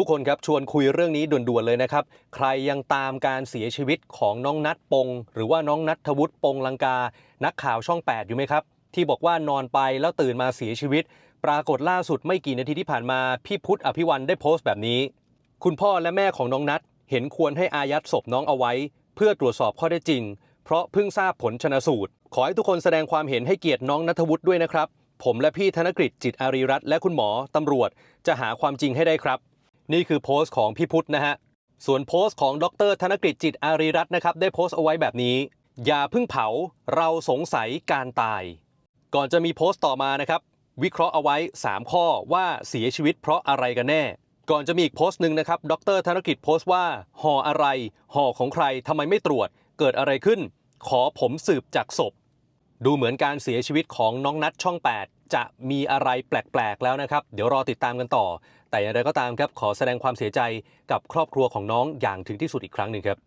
ทุกคนครับชวนคุยเรื่องนี้ด่วนๆเลยนะครับ ใครยังตามการเสียชีวิตของน้องนัทปง หรือว่าน้องนัทวุฒิปงลังกา นักข่าวช่อง 8 อยู่ไหมครับ ที่บอกว่านอนไปแล้วตื่นมาเสียชีวิต ปรากฏล่าสุดไม่กี่นาทีที่ผ่านมา พี่พุทธอภิวันได้โพสต์แบบนี้ คุณพ่อและแม่ของน้องนัทเห็นควรให้อายัดศพน้องเอาไว้ เพื่อตรวจสอบข้อได้จริง เพราะเพิ่งทราบผลชนสูตร ขอให้ทุกคนแสดงความเห็นให้เกียรติน้องนัทวุฒิด้วยนะครับผมและพี่ธนกฤษจิตอารีรัตน์และคุณหมอตำรวจจะหาความจริงให้ได้ครับ นี่คือโพสต์ของพี่พุทธนะฮะ ส่วนโพสต์ของดรธนกฤษจิตอารีรัตน์นะครับ ได้โพสต์เอาไว้แบบนี้ อย่าเพิ่งเผาเราสงสัยการตาย ก่อนจะมีโพสต์ต่อมานะครับ วิเคราะห์เอาไว้ 3 ข้อว่าเสียชีวิตเพราะอะไรกันแน่ ก่อนจะมีอีกโพสต์หนึ่งนะครับดรธนกฤษโพสต์ว่าห่ออะไรห่อของใครทำไมไม่ตรวจ เกิดอะไรขึ้น ขอผมสืบจากศพ ดูเหมือนการเสียชีวิตของน้องนัทช่อง 8 จะมีอะไรแปลกๆแล้วนะครับ เดี๋ยวรอติดตามกันต่อ แต่อย่างไรก็ตามครับขอแสดงความเสียใจกับครอบครัวของน้องอย่างถึงที่สุดอีกครั้งหนึ่งครับ